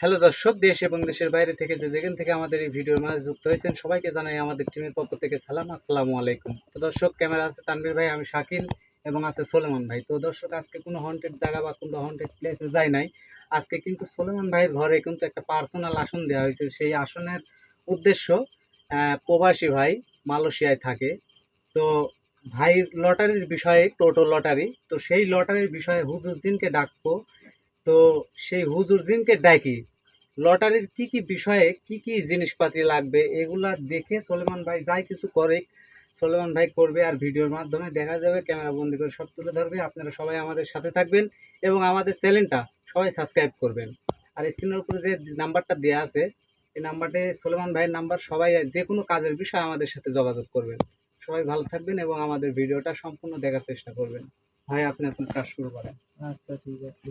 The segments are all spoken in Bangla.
হ্যালো দর্শক, দেশ এবং দেশের বাইরে থেকে যে যেখান থেকে আমাদের এই ভিডিওর মাঝে যুক্ত হয়েছেন, সবাইকে জানাই আমাদের টিমের পক্ষ থেকে সালাম, আসসালামু আলাইকুম। তো দর্শক, ক্যামেরা আছে তানভীর ভাই, আমি শাকিল এবং আছে সোলেমান ভাই। তো দর্শক, আজকে কোনো হন্টেড জায়গা বা কোনো হন্টেড প্লেসে যাই নাই। আজকে কিন্তু সোলেমান ভাইয়ের ঘরে কিন্তু একটা পার্সোনাল আসন দেওয়া হয়েছে। সেই আসনের উদ্দেশ্য প্রবাসী ভাই মালয়েশিয়ায় থাকে। তো ভাইয়ের লটারির বিষয়ে টোটো লটারি তো সেই লটারির বিষয়ে হুজুদ্দিনকে ডাকবো। তো সেই হুজুর জিনকে ডাকি, লটারির কি কি বিষয়ে কি কি জিনিসপাতি লাগবে এগুলা দেখে সলেমান ভাই যাই কিছু করে, সলেমান ভাই করবে আর ভিডিওর মাধ্যমে দেখা যাবে, ক্যামেরা বন্দি করে সব তুলে ধরবে। আপনারা সবাই আমাদের সাথে থাকবেন এবং আমাদের চ্যানেলটা সবাই সাবস্ক্রাইব করবেন। আর স্ক্রিনের উপরে যে নাম্বারটা দেওয়া আছে, এই নাম্বারটে সলেমান ভাইয়ের নাম্বার, সবাই যে কোনো কাজের বিষয়ে আমাদের সাথে যোগাযোগ করবেন। সবাই ভালো থাকবেন এবং আমাদের ভিডিওটা সম্পূর্ণ দেখার চেষ্টা করবেন। ভাই, আপনি আপনার কাজ শুরু করেন। আচ্ছা ঠিক আছে।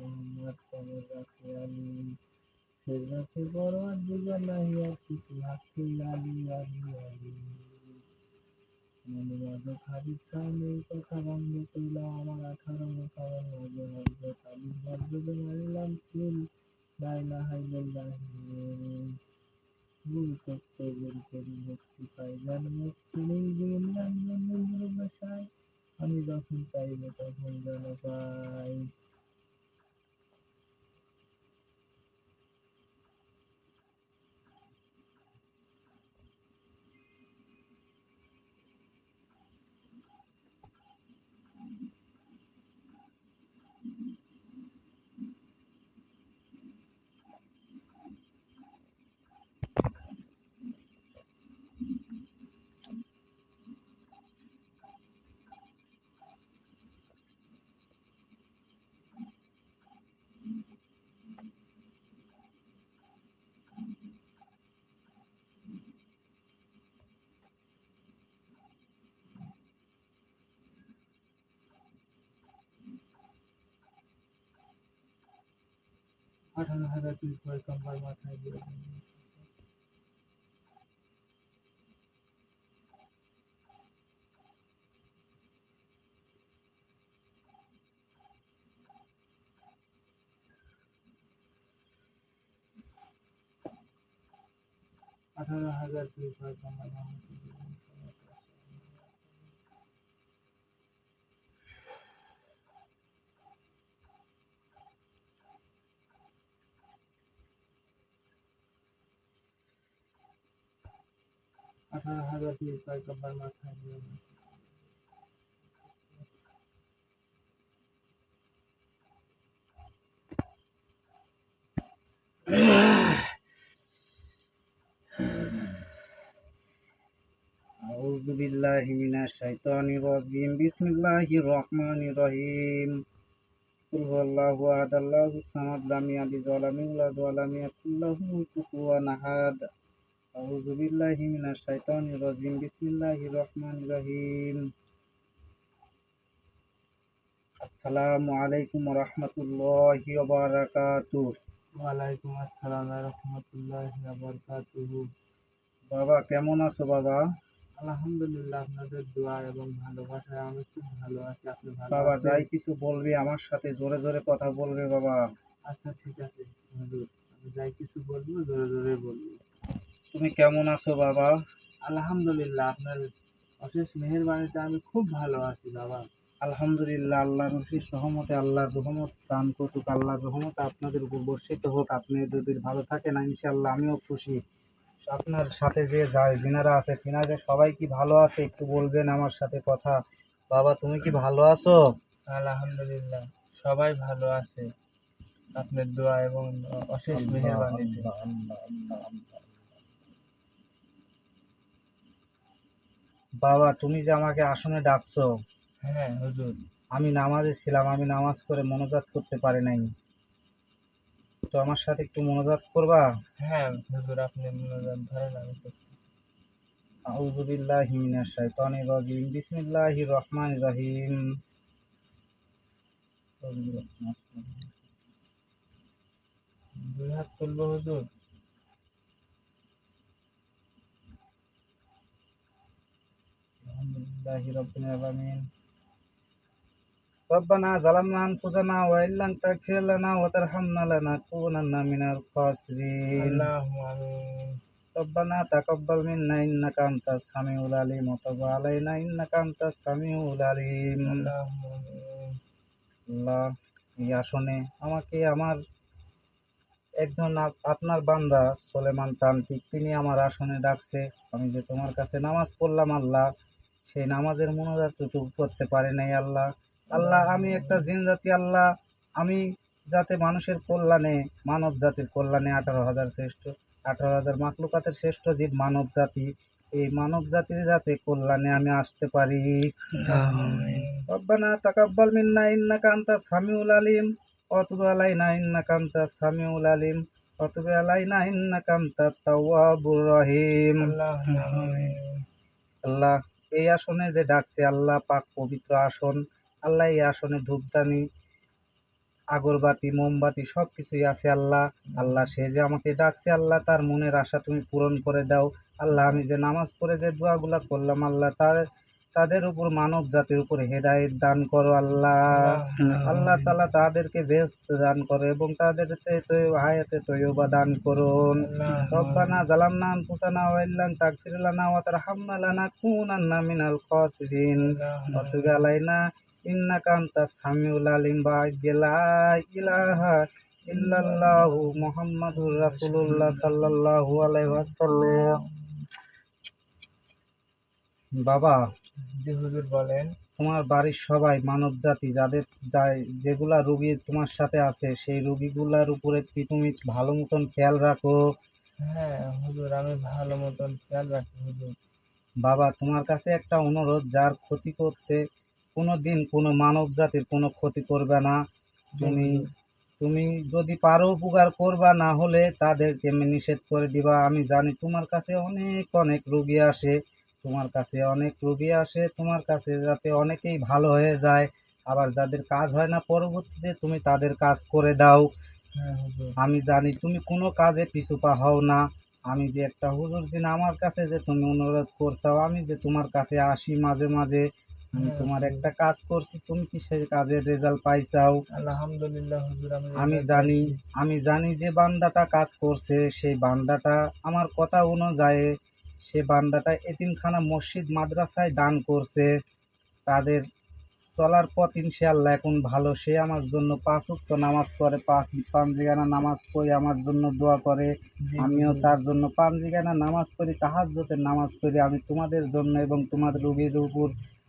ভুল করতে আমি যখন চাইব তখন যেন পাই আঠারো হাজার পিস করে কম্বার মাথায় দিয়ে দিন। আঠারো হাজার পিস করে কম্বার মাথায় দিয়ে দিন। আঠারো হাজার পিস করে কম্বার মাথায় দিয়ে দিন। أعوذ بالله من الشيطان الرجيم بسم الله الرحمن الرحيم قل هو الله أحد الله الصمد لم يلد ولم يولد ولم يكن له كفوا أحد أعوذ بالله من الشيطان الرجيم بسم الله الرحمن الرحيم السلام عليكم ورحمة الله وبركاته ওয়ালাইকুম আসসালাম রহমতুল্লাহ বরকাতুহু বাবা কেমন আছো বাবা আলহামদুলিল্লাহ আপনাদের দোয়া এবং ভালোবাসায় আমি খুব ভালো আছি আপনি ভালো বাবা আছেন? যাই কিছু বলবি আমার সাথে জোরে জোরে কথা বলবে বাবা আচ্ছা ঠিক আছে হুজুর আমি যাই কিছু বলবো জোরে জোরে বলবো তুমি কেমন আছো বাবা? আলহামদুলিল্লাহ আপনার অশেষ মেহেরবানিতে আমি খুব ভালো আছি বাবা। আলহামদুলিল্লাহ আল্লাহর অশেষ সহমতে আল্লাহর রহমত দান করুক আল্লাহর রহমত আপনাদের উপর বর্ষিত হোক আপনি যদি ভালো থাকেন ইনশাআল্লাহ আমিও খুশি। আপনার সাথে যে যা- যিনারা আছে তিনাদের সবাই কি ভালো আছে একটু বলবেন আমার সাথে কথা। বাবা তুমি কি ভালো আছো? আলহামদুলিল্লাহ সবাই ভালো আছে। আপনার দোয়া এবং অশেষ মেহেরবানিতে। বাবা তুমি যে আমাকে আসনে ডাকছো। হ্যাঁ হুজুর। আমি নামাজে ছিলাম আমি নামাজ করে মনোজাত করতে পারি নাই। তো আমার সাথে একটু মনোজাত করবা? হ্যাঁ হুজুর আপনি মনোযোগ ধরেন আমি। আউযু বিল্লাহি মিনাশ শাইতানির রাজিম। বিসমিল্লাহির রহমানির রহিম। দুই হাত তুলবো হুজুর? আলহামদুলিল্লাহি রাব্বিল আলামিন ربنا ظلمنا أنفسنا وإن لم تغفر لنا وترحمنا لنكونن من الخاسرين আল্লাহু আমিন ربنا تقبل منا إنك أنت السميع العليم وتب علينا إنك أنت السميع العليم আল্লাহু আমিন আল্লাহ এই আসনে আমাকে আমার একজন আপ- আপনার বান্দা সোলেমান তান্ত্রিক তিনি আমার আসনে ডাকছে আমি যে তোমার কাছে নামাজ পড়লাম আল্লাহ সেই নামাজের মনোজাত করতে পারে নাই আল্লাহ। আল্লাহ আমি একটা জিন জাতি আল্লাহ। আমি যাতে মানুষের কল্যাণে মানব জাতির কল্যাণে আঠারো হাজার শ্রেষ্ঠ আঠারো হাজার মাকলুকাতের শ্রেষ্ঠ জীব মানব জাতি। এই মানব জাতির যাতে কল্যাণে আমি আসতে পারি। রব্বানা তাকাব্বাল মিন্না ইন্নাকা আনতাস সামিউল আলিম। অতুব আলাইনা ইন্নাকা আনতাস সামিউল আলিম। অতুব আলাইনা ইন্নাকা কান্তা তাওয়াবুর রহিম। আল্লাহ এই আসনে যে ডাকছে, আল্লাহ পাক পবিত্র আসন, আল্লাহ এই আসনে ধূপদানি, আগরবাতি, মোমবাতি সব কিছুই আছে আল্লাহ। আল্লাহ সে যে আমাকে ডাকছে, আল্লাহ তার মনের আশা তুমি পূরণ করে দাও। আল্লাহ আমি যে নামাজ পড়ে যে দোয়াগুলা করলাম, আল্লাহ তার তাদের উপর মানব জাতির উপর হেদায়েত দান করো আল্লাহ। আল্লাহ। তালা তাদেরকে বেস্ট দান করো এবং তাদেরকে তো হায়াতে তৈবা দান করুন। রব্বানা জালামনা আনফুসানা ওয়া ইল্লাম তাগফির লানা ওয়া তারহামনা লানাকুনান্না মিনাল খাসিরিন। ওয়া আলাইনা ইন্নাকা আনতাস সামিউল আলিম। বা'দ লা ইলাহা ইল্লাল্লাহু মুহাম্মাদুর রাসূলুল্লাহ সাল্লাল্লাহু আলাইহি ওয়াসাল্লাম। বাবা। জি হুজুর বলেন তোমার বাড়ির সবাই মানব জাতি যাদের যাই- যেগুলা রুগী তোমার সাথে আছে সেই রুগীগুলার উপরে কি তুমি ভালো মতন খেয়াল রাখো? হ্যাঁ হুজুর আমি ভালো মতন খেয়াল রাখি হুজুর। বাবা তোমার কাছে একটা অনুরোধ যার ক্ষতি করতে কোনো দিন কোনো মানব জাতির কোনো ক্ষতি করবে না। তুমি তুমি যদি পারো উপকার করবা না হলে তাদেরকে নিষেধ করে দিবা। আমি জানি তোমার কাছে অনেক অনেক রুগী আসে। তোমার কাছে অনেক রুগী আসে তোমার কাছে যাতে অনেকেই ভালো হয়ে যায়। আবার যাদের কাজ হয় না পরবর্তীতে তুমি তাদের কাজ করে দাও। হ্যাঁ আমি জানি তুমি কোনো কাজে পিছু পা হও না। আমি যে একটা হুজুর দিন আমার কাছে যে তুমি অনুরোধ করছাও আমি যে তোমার কাছে আসি মাঝে মাঝে আমি হ্যাঁ, তোমার একটা কাজ করছি তুমি কি সেই কাজের রেজাল্ট পাইছাও? আলহামদুলিল্লাহ হুজুর আমি জানি আমি জানি যে বান্দাটা কাজ করছে সেই বান্দাটা আমার কথা অনুযায়ী সে বান্দাটা এতিমখানা মসজিদ মাদ্রাসায় দান করছে। তাদের চলার পথ ইনশাআল্লাহ এখন ভালো। সে আমার জন্য পাঁচ উক্ত নামাজ পড়ে পাঁচ পাঞ্জিগানা নামাজ পড়ে আমার জন্য দোয়া করে। আমিও তার জন্য পাঞ্জিগানা নামাজ পড়ি তাহাজ্জুদের নামাজ পড়ি। আমি তোমাদের জন্য এবং তোমাদের রুগীর উপর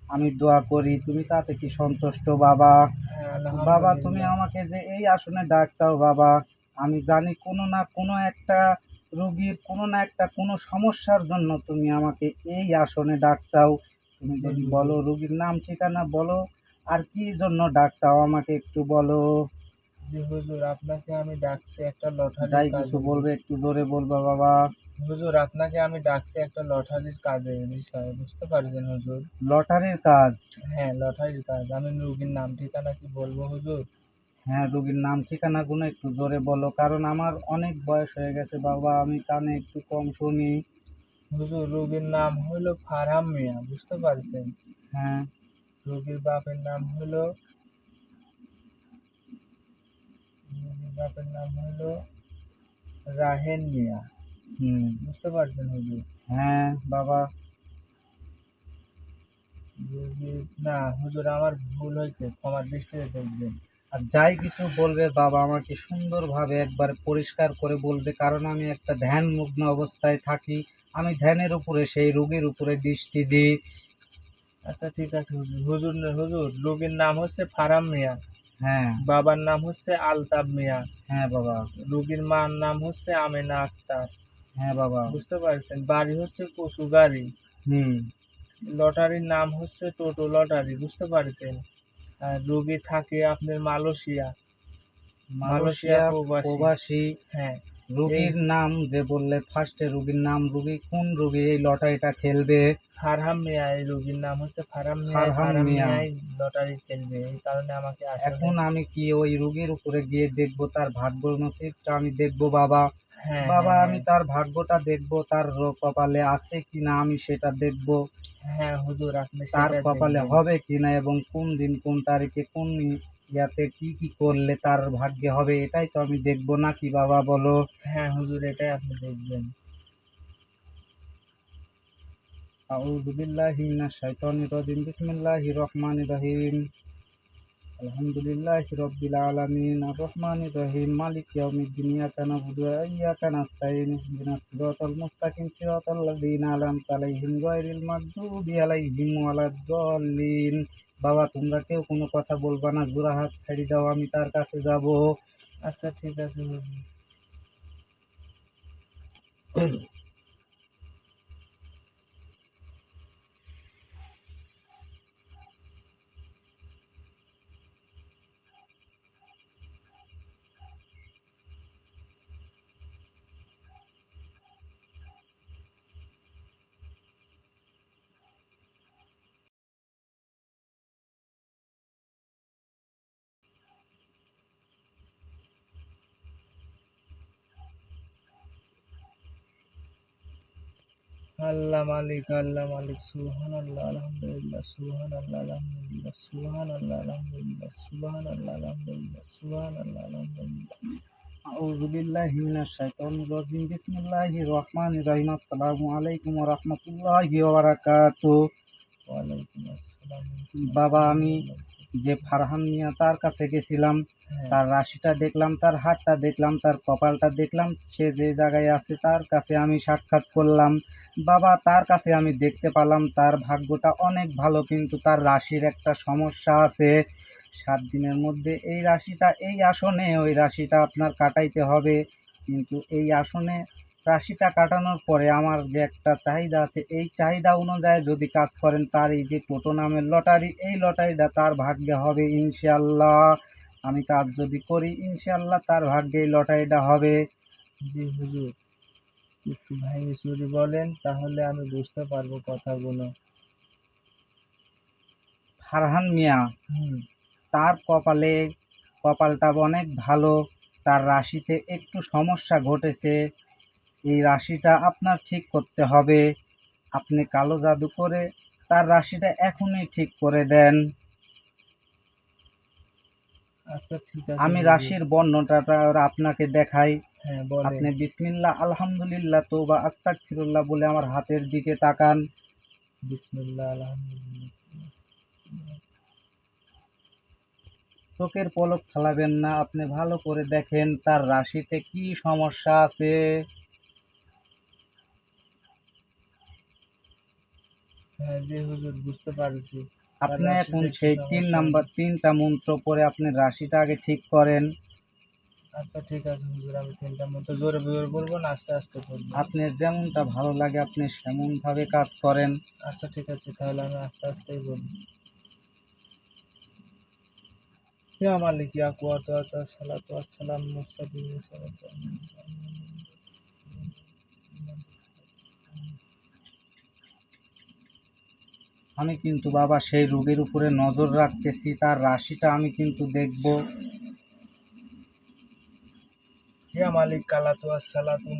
আমি দোয়া করি। তুমি তাতে কি সন্তুষ্ট বাবা? বাবা তুমি আমাকে যে এই আসনে ডাকছাও বাবা। আমি জানি কোনো না কোনো একটা রোগীর কোনো না একটা কোনো সমস্যার জন্য তুমি আমাকে এই আসনে ডাকছাও তুমি যদি বলো রোগীর নাম ঠিকানা বলো আর কি জন্য ডাকছাও আমাকে একটু বলো। জি হুজুর আপনাকে আমি ডাকছি একটা লটারির যাই কিছু বলবে একটু জোরে বলবা বাবা। হুজুর আপনাকে আমি ডাকছি একটা লটারির কাজের বিষয়ে বুঝতে পারছেন হুজুর? লটারির কাজ? হ্যাঁ লটারির কাজ। আমি রুগীর নাম ঠিকানা কি বলব হুজুর? হ্যাঁ রোগীর নাম ঠিকানাগুলো একটু জোরে বলো কারণ আমার অনেক বয়স হয়ে গেছে বাবা আমি কানে একটু কম শুনি। হুজুর রুগীর নাম হলো ফারহাম মিয়া বুঝতে পারছেন? হ্যাঁ। রুগীর বাপের নাম হলো রুগীর বাপের নাম হলো রাহেন মিয়া। হুম। বুঝতে পারছেন হুজুর? হ্যাঁ বাবা। রুগীর না হুজুর আমার ভুল হয়েছে ক্ষমার দৃষ্টিতে দেখবেন। আর যাই কিছু বলবে বাবা আমাকে সুন্দরভাবে একবার পরিষ্কার করে বলবে কারণ আমি একটা ধ্যানমগ্ন অবস্থায় থাকি। আমি ধ্যানের উপরে সেই রোগীর উপরে দৃষ্টি দিই। আচ্ছা ঠিক আছে হুজুর হুজুর রুগীর নাম হচ্ছে ফারাম মিয়া। হ্যাঁ। বাবার নাম হচ্ছে আলতাব মিয়া। হ্যাঁ বাবা। রুগীর মার নাম হচ্ছে আমেনা আক্তার। হ্যাঁ বাবা। বুঝতে পারছেন? বাড়ি হচ্ছে কচুগাড়ি। হুম। লটারির নাম হচ্ছে টোটো লটারি বুঝতে পারছেন? রুগী থাকে আপনার মালয়েশিয়া। মালয়েশিয়া প্রবাসী। হ্যাঁ। রুগীর নাম যে বললে ফার্স্টে রুগীর নাম রুগী কোন রুগী এই লটারিটা খেলবে? ফারহাম মিয়া এই রোগীর নাম হচ্ছে ফারহাম মিয়া। ফারহাম মিয়া। লটারি খেলবে এই কারণে আমাকে এখন আমি কি ওই রুগীর উপরে গিয়ে দেখব তার ভাগ্য নসিবটা আমি দেখব বাবা? বাবা হ্যাঁ, আমি তার ভাগ্যটা দেখব তার কপালে আছে কিনা আমি সেটা দেখব। হ্যাঁ হুজুর আপনি তার কপালে। হবে কিনা এবং কোন দিন কোন তারিখে কোন ইয়াতে কি কি করলে তার ভাগ্যে হবে এটাই তো আমি দেখব নাকি বাবা বলো? হ্যাঁ হুজুর এটাই আপনি দেখবেন। আউযু বিল্লাহি মিনাশ শাইতানির রাজিম বিসমিল্লাহির রহমানির রহিম। আলহামদুলিল্লাহি রাব্বিল আলামিন আর রহমানির রহিম, মালিক ইয়াউমিদ্দিন, ইয়াকা নাবুদু ওয়া ইয়াকা নাস্তাইন ইহদিনাস সিরাতাল মুস্তাকিম, সিরাতাল লাযিনা আনআমতা আলাইহিম গায়রিল মাগদুবি আলাইহিম ওয়ালাদ-দাল্লিন বাবা, তোমরা কেউ কোনো কথা বলবা না, জোড়া হাত ছাড়ি দাও, আমি তার কাছে যাব। আচ্ছা ঠিক আছে। আল্লাহ মালিক আল্লাহ মালিক সুহান আল্লাহ আলহামদুলিল্লাহ সুবহান আল্লাহ আলহামদুলিল্লাহ সুবহান আল্লাহ আলহামদুলিল্লাহ সুবহান আল্লাহ আলহামদুলিল্লাহ সুবহান আল্লাহ আলহামদুলিল্লাহ রাজিম। বিসমিল্লাহির রহমানির রহিম। আসসালামু আলাইকুম ওয়া রাহমাতুল্লাহি ওয়া বারাকাতুহু। ওয়ালাইকুম বাবা আমি যে ফারহান মিয়া তার কাছে গেছিলাম হ্যাঁ, তার রাশিটা দেখলাম তার হাতটা দেখলাম তার কপালটা দেখলাম সে যে জায়গায় আছে তার কাছে আমি সাক্ষাৎ করলাম। বাবা, তার কাছে আমি দেখতে পেলাম তার ভাগ্যটা অনেক ভালো, কিন্তু তার রাশির একটা সমস্যা আছে। সাত দিনের মধ্যে এই রাশিটা, এই আসনে ওই রাশিটা আপনার কাটাইতে হবে। কিন্তু এই আসনে রাশিটা কাটানোর পরে আমার যে একটা চাহিদা আছে, এই চাহিদা অনুযায়ী যদি কাজ করেন, তার এই যে টোটো নামের লটারি, এই লটারিটা তার ভাগ্যে হবে ইনশাল্লাহ আমি কাজ যদি করি ইনশাল্লাহ তার ভাগ্যে এই লটারিটা হবে। জি, হুজুর। একটু ভাঙে চুরি বলেন তাহলে আমি বুঝতে পারব কথাগুলো। ফারহান মিয়া তার কপালে কপালটা অনেক ভালো তার রাশিতে একটু সমস্যা ঘটেছে। এই রাশিটা আপনার ঠিক করতে হবে। আপনি কালো জাদু করে তার রাশিটা এখনই ঠিক করে দেন। আচ্ছা আমি। রাশির বর্ণটা আপনাকে দেখাই। আপনি বিসমিল্লাহ আলহামদুলিল্লাহ তো বা আস্তাগফিরুল্লাহ বলে আমার হাতের দিকে তাকান। বিসমিল্লাহ আলহামদুলিল্লাহ। চোখের পলক ফেলাবেন না আপনি ভালো করে দেখেন তার রাশিতে কি সমস্যা আছে। হ্যাঁ বুঝতে পারছি। আপনি এখন সেই তিন নাম্বার তিনটা মন্ত্র পরে আপনি রাশিটা আগে ঠিক করেন। আচ্ছা ঠিক আছে হুজুর আমি তিনটা মতো জোরে জোরে বলব না আস্তে আস্তে বলব আপনি যেমনটা ভালো লাগে আপনি সেমন ভাবে কাজ করেন। আচ্ছা ঠিক আছে তাহলে আমি আস্তে আস্তেই বলব। ইয়া মালিক ইয়া কুয়াত সালাতু আসসালাম মুস্তাকিম সালাতু আমি কিন্তু বাবা সেই রোগীর উপরে নজর রাখতেছি তার রাশিটা আমি কিন্তু দেখব। ইয়া মালিক কালাতু আসসালাতু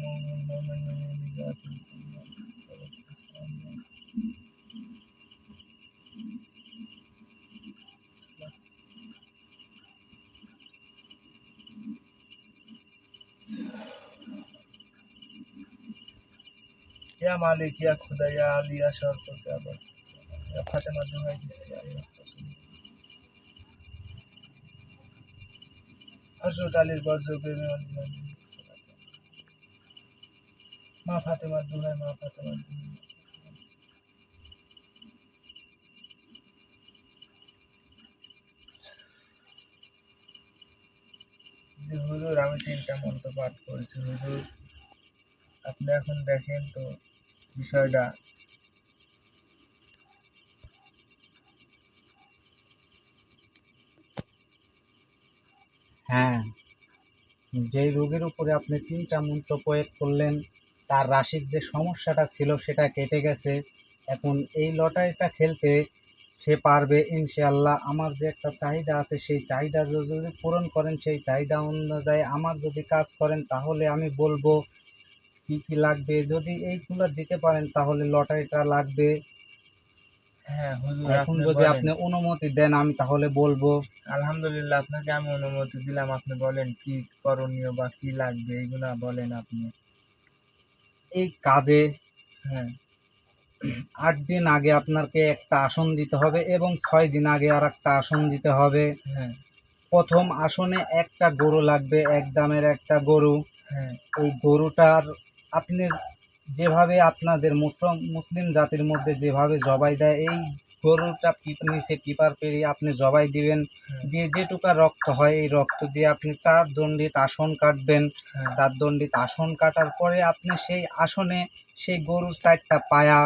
ইয়া মালিক ইয়া খুদা ইয়া আলী ইয়া শরফত ইয়া বার ইয়া ফাতেমা দুহাই দিচ্ছি হজরত আলীর বজ্র প্রেমে মা ফাতেমার দুহাই মা ফাতেমার দুহাই জি হুজুর, আমি তিনটা মন্ত্র পাঠ করেছি, হুজুর। আপনি এখন দেখেন তো বিষয়টা। হ্যাঁ যেই রোগের উপরে আপনি তিনটা মন্ত্র প্রয়োগ করলেন তার রাশির যে সমস্যাটা ছিল সেটা কেটে গেছে। এখন এই লটারিটা খেলতে সে পারবে ইনশাআল্লাহ। আমার যে একটা চাহিদা আছে সেই চাহিদা যদি পূরণ করেন সেই চাহিদা অনুযায়ী আমার যদি কাজ করেন তাহলে আমি বলব কি কি লাগবে? যদি এইগুলো দিতে পারেন তাহলে লটারিটা লাগবে। হ্যাঁ এখন যদি আপনি অনুমতি দেন আমি তাহলে বলব। আলহামদুলিল্লাহ আপনাকে আমি অনুমতি দিলাম। আপনি বলেন কি করণীয় বা কি লাগবে এইগুলা বলেন আপনি। এই কাজে হ্যাঁ আট দিন আগে আপনাকে একটা আসন দিতে হবে এবং ছয় দিন আগে আর একটা আসন দিতে হবে হ্যাঁ। প্রথম আসনে একটা গরু লাগবে, এক দামের একটা গরু হ্যাঁ। এই গরুটার আপনি যেভাবে আপনাদের মুসলিম মুসলিম জাতির মধ্যে যেভাবে জবাই দেয়, এই গরুটা পিপ নিচে পিপার পেরিয়ে আপনি জবাই দিবেন। হ্যাঁ, দিয়ে যেটুকা রক্ত হয় এই রক্ত দিয়ে আপনি চার দণ্ডিত আসন কাটবেন। হ্যাঁ। চার দণ্ডিত আসন কাটার পরে আপনি সেই আসনে সেই গরুর চারটা পায়া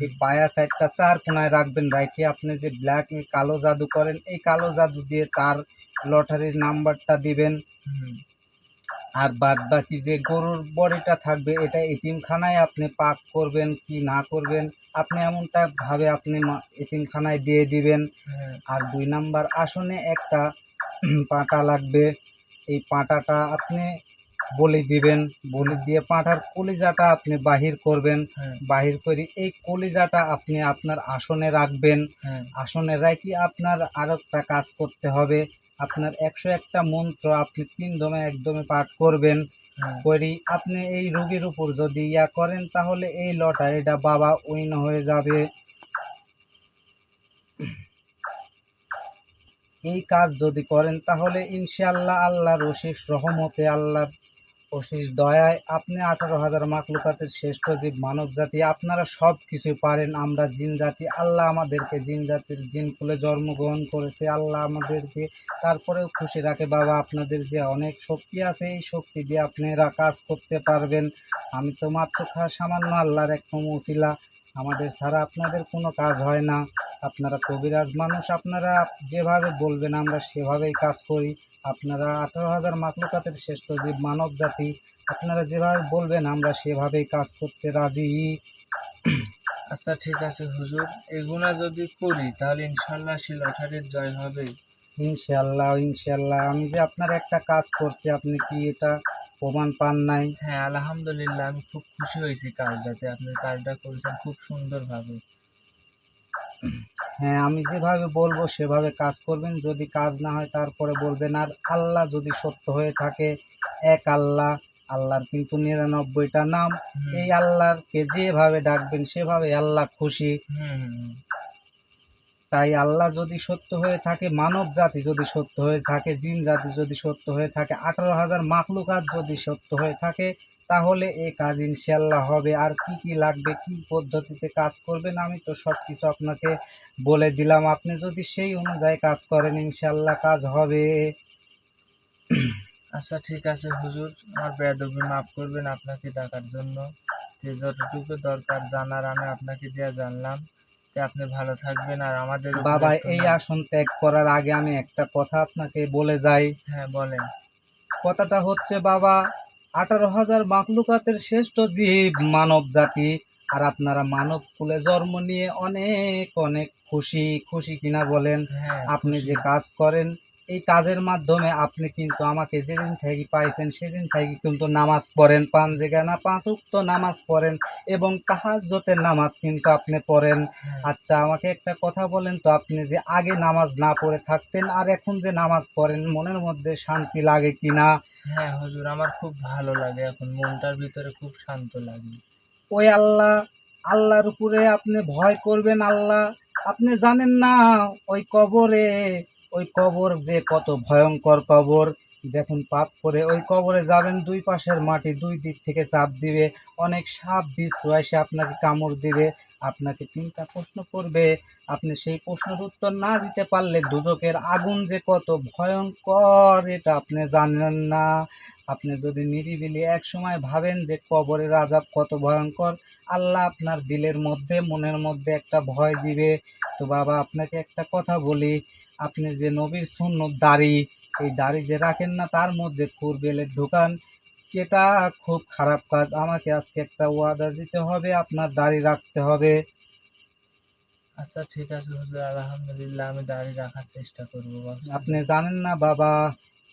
এই পায়া চারটা চার কোনায় রাখবেন। রাখে আপনি যে ব্ল্যাক কালো জাদু করেন এই কালো জাদু দিয়ে তার লটারির নাম্বারটা দিবেন। আর বাদ বাকি যে গরুর বডিটা থাকবে এটা এতিমখানায় আপনি পাক করবেন কি না করবেন আপনি এমনটা ভাবে আপনি এতিমখানায় দিয়ে দিবেন। হ্যাঁ। আর দুই নাম্বার আসনে একটা পাটা লাগবে। এই পাটাটা আপনি বলি দিবেন বলি দিয়ে পাঁঠার কলিজাটা আপনি বাহির করবেন। হ্যাঁ। বাহির করে এই কলিজাটা আপনি আপনার আসনে রাখবেন। হ্যাঁ। আসনে রাখি আপনার আর একটা কাজ করতে হবে। আপনার একশো একটা মন্ত্র আপনি তিন দমে একদমে পাঠ করবেন। হ্যাঁ। করি আপনি এই রোগীর উপর যদি ইয়া করেন তাহলে এই লটারিটা বাবা উইন হয়ে যাবে। এই কাজ যদি করেন তাহলে ইনশাআল্লাহ আল্লাহর অশেষ রহমতে আল্লাহর অশেষ দয়ায় আপনি আঠারো হাজার মাকলুকাতের শ্রেষ্ঠ জীব, মানব জাতি। আপনারা সব কিছু পারেন, আমরা জিন জাতি। আল্লাহ আমাদেরকে জিন জাতির জিন কুলে জন্মগ্রহণ করেছে। আল্লাহ আমাদেরকে তারপরেও খুশি রাখে। বাবা, আপনাদের যে অনেক শক্তি আছে, এই শক্তি দিয়ে আপনারা কাজ করতে পারবেন। আমি তো মাত্র খা- সামান্য আল্লাহর এক মৌসিলা আমাদের ছাড়া আপনাদের কোনো কাজ হয় না। আপনারা কবিরাজ মানুষ, আপনারা যেভাবে বলবেন, আমরা সেভাবেই কাজ করি। আপনারা আঠারো হাজার মাকলুকাতের শ্রেষ্ঠ যে মানব জাতি আপনারা যেভাবে বলবেন আমরা সেভাবেই কাজ করতে রাজি। আচ্ছা ঠিক আছে হুজুর। এগুলা যদি করি তাহলে ইনশাল্লাহ সে লটারির জয় হবে। ইনশাল্লাহ ইনশাল্লাহ। আমি যে আপনার একটা কাজ করছি আপনি কি এটা প্রমাণ পান নাই? হ্যাঁ আলহামদুলিল্লাহ আমি খুব খুশি হয়েছি কাজটাতে। আপনি কাজটা করেছেন খুব সুন্দরভাবে। হ্যাঁ আমি যেভাবে বলব সেভাবে কাজ করবেন। যদি কাজ না হয় তারপরে বলবেন আর আল্লাহ যদি সত্য হয়ে থাকে এক আল্লাহ আল্লাহর কিন্তু নিরানব্বইটা নাম। এই আল্লাহকে যেভাবে ডাকবেন সেভাবে আল্লাহ খুশি। তাই আল্লাহ যদি সত্য হয়ে থাকে মানব জাতি যদি সত্য হয়ে থাকে জিন জাতি যদি সত্য হয়ে থাকে আঠারো হাজার মাখলুকাত যদি সত্য হয়ে থাকে তাহলে এই কাজ ইনশাল্লাহ হবে। আর কি কি লাগবে কি পদ্ধতিতে কাজ করবেন আমি তো সব কিছু আপনাকে বলে দিলাম। আপনি যদি সেই অনুযায়ী কাজ করেন ইনশাল্লাহ কাজ হবে। আচ্ছা ঠিক আছে হুজুর। আমার বেয়াদবি মাফ করবেন আপনাকে ডাকার জন্য। যে যতটুকু দরকার জানার আমি আপনাকে দিয়ে জানলাম। যে আপনি ভালো থাকবেন আর আমাদের বাবা এই আসন ত্যাগ করার আগে আমি একটা কথা আপনাকে বলে যাই। হ্যাঁ বলেন। কথাটা হচ্ছে বাবা আঠারো হাজার মাকলুকাতের শ্রেষ্ঠ জীব মানব জাতি। আর আপনারা মানব কুলে জন্ম নিয়ে অনেক অনেক খুশি খুশি কিনা বলেন। হ্যাঁ আপনি যে কাজ করেন এই কাজের মাধ্যমে আপনি কিন্তু আমাকে যেদিন থেকে পাইছেন সেদিন থেকে কিন্তু নামাজ পড়েন পাঁচ জায়গায় না পাঁচ উক্ত নামাজ পড়েন এবং তাহাজ্জতের নামাজ কিন্তু আপনি পড়েন। হ্যাঁ, আচ্ছা আমাকে একটা কথা বলেন তো আপনি যে আগে নামাজ না পড়ে থাকতেন আর এখন যে নামাজ পড়েন মনের মধ্যে শান্তি লাগে কিনা? হ্যাঁ হুজুর আমার খুব ভালো লাগে এখন মনটার ভিতরে খুব শান্ত লাগে। ওই আল্লাহ আল্লাহর উপরে আপনি ভয় করবেন আল্লাহ। আপনি জানেন না ওই কবরে ওই কবর যে কত ভয়ঙ্কর কবর যখন পাপ করে ওই কবরে যাবেন, দুই পাশের মাটি দুই দিক থেকে চাপ দিবে, অনেক সাপ বিচ্ছু এসে আপনাকে কামড় দিবে, আপনাকে তিনটা প্রশ্ন করবে, আপনি সেই প্রশ্নের উত্তর না দিতে পারলে দুদকের আগুন যে কত ভয়ঙ্কর, এটা আপনি জানেন না। আপনি যদি নিরিবিলি এক সময় ভাবেন যে কবরের আজাব কত ভয়ঙ্কর, আল্লাহ আপনার দিলের মধ্যে, মনের মধ্যে একটা ভয় দিবে। তো বাবা, আপনাকে একটা কথা বলি আপনি যে নবীর শূন্য দাড়ি এই দাড়ি যে রাখেন না তার মধ্যে কুরবেলের ঢোকান যেটা খুব খারাপ কাজ। আমাকে আজকে একটা ওয়াদা দিতে হবে আপনার দাড়ি রাখতে হবে। আচ্ছা ঠিক আছে হুজুর আলহামদুলিল্লাহ আমি দাড়ি রাখার চেষ্টা করব আপনি জানেন না বাবা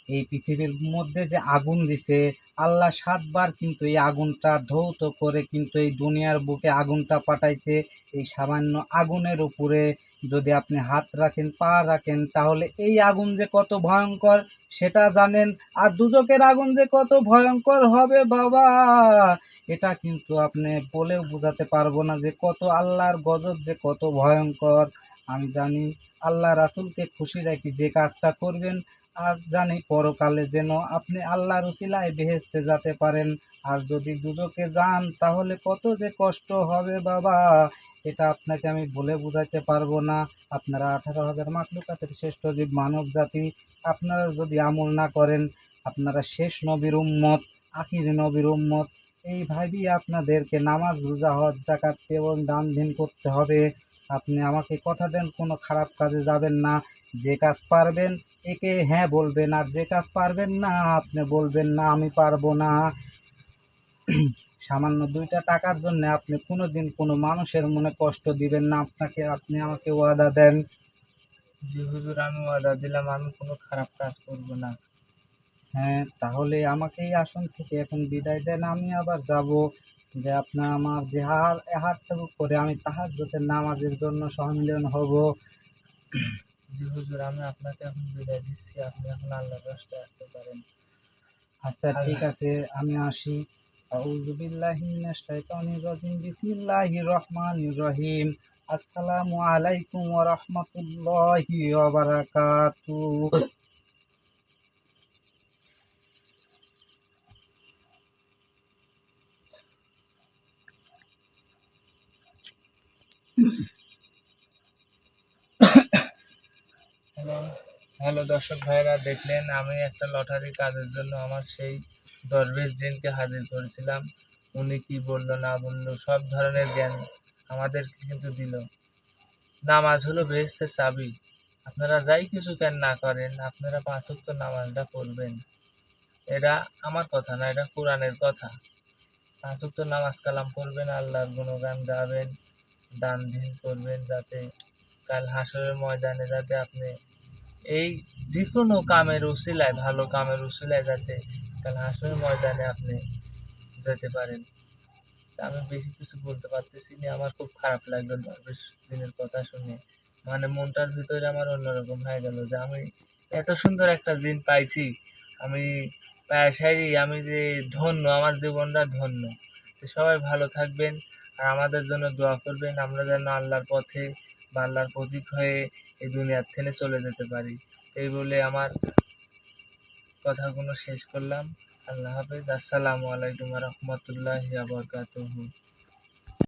এই পৃথিবীর মধ্যে যে আগুন দিছে আল্লাহ সাতবার কিন্তু এই আগুনটা ধৌত করে কিন্তু এই দুনিয়ার বুকে আগুনটা পাঠাইছে। এই সামান্য আগুনের উপরে যদি আপনি হাত রাখেন, পা রাখেন, তাহলে এই আগুন যে কত ভয়ঙ্কর সেটা জানেন। আর দুজকের আগুন যে কত ভয়ঙ্কর হবে বাবা, এটা কিন্তু আপনি বলেও বোঝাতে পারব না যে কত আল্লাহর গজব যে কত ভয়ঙ্কর। আমি জানি আল্লাহ রাসুলকে খুশি রাখি যে কাজটা করবেন আর জানি পরকালে যেন আপনি আল্লাহর রুচিলায় বেহেস্তে যেতে পারেন। আর যদি দুজকে যান, তাহলে কত যে কষ্ট হবে বাবা। এটা আপনাকে আমি বলে বুঝাইতে পারব না। আপনারা আঠারো হাজার মাকলুকাতের শ্রেষ্ঠ জীব মানব জাতি। আপনারা যদি আমল না করেন, আপনারা শেষ নবীর উম্মত, আখির নবীর উম্মত। এই ভাবেই আপনাদেরকে নামাজ, রোজা, হজ জাকাত এবং দান দিন করতে হবে। আপনি আমাকে কথা দেন, কোনো খারাপ কাজে যাবেন না। যে কাজ পারবেন, একে হ্যাঁ বলবেন, আর যে কাজ পারবেন না, আপনি বলবেন না, আমি পারব না। সামান্য দুইটা টাকার জন্য আপনি কোনো দিন কোনো মানুষের মনে কষ্ট দিবেন না। আপনাকে, আপনি আমাকে ওয়াদা দেন। জি হুজুর, আমি ওয়াদা দিলাম, আমি কোনো খারাপ কাজ করব না। হ্যাঁ তাহলে আমাকে এই আসন থেকে এখন বিদায় দেন আমি আবার যাব। যে আপনার আমার যে হার হাতটুকু করে আমি তাহার যাতে নামাজের জন্য সম্মিলন হব। জি হুজুর আমি আপনাকে এখন বিদায় দিচ্ছি আপনি এখন আল্লাহর রাস্তায় আসতে পারেন। আচ্ছা ঠিক আছে আমি আসি। আউযু বিল্লাহি মিনাশ শাইতানির রাজিম বিসমিল্লাহির রহমানির রহিম। আসসালামু আলাইকুম ওয়া রাহমাতুল্লাহি ওয়া বারাকাতুহু হ্যালো হ্যালো দর্শক ভাইরা দেখলেন আমি একটা লটারি কাজের জন্য আমার সেই দশ বিশ দিনকে হাজির করেছিলাম। উনি কি বলল, না বলল, সব ধরনের জ্ঞান আমাদেরকে কিন্তু দিল। নামাজ হলো বেহেস্তের চাবি। আপনারা যাই কিছু কেন না করেন, আপনারা পাঁচ ওয়াক্ত নামাজটা পড়বেন। এটা আমার কথা না, এটা কোরআনের কথা। পাঁচ ওয়াক্ত নামাজ কালাম পড়বেন, আল্লাহর গুণগান গাবেন, দান দিন করবেন যাতে কাল হাসরের ময়দানে যাতে আপনি এই যে কোনো কামের উসিলায়, ভালো কামের উসিলায় যাতে কাল হাসরের ময়দানে আপনি যেতে পারেন। আমি বেশি কিছু বলতে পারতেছি না, আমার খুব খারাপ লাগল দরবেশ দিনের কথা শুনে। মানে মনটার ভিতরে আমার অন্যরকম হয়ে গেল যে আমি এত সুন্দর একটা দিন পাইছি, আমি প্রায়শই আমি যে ধন্য, আমার জীবনটা ধন্য। সবাই ভালো থাকবেন আর আমাদের জন্য দোয়া করবেন, আমরা যেন আল্লাহর পথে বা আল্লাহর প্রতীক হয়ে এই দুনিয়ার থেকে চলে যেতে পারি। এই বলে আমার কথাগুলো শেষ করলাম। আল্লাহ হাফেজ। আসসালামু আলাইকুম রহমতুল্লাহ বরকাতুহু।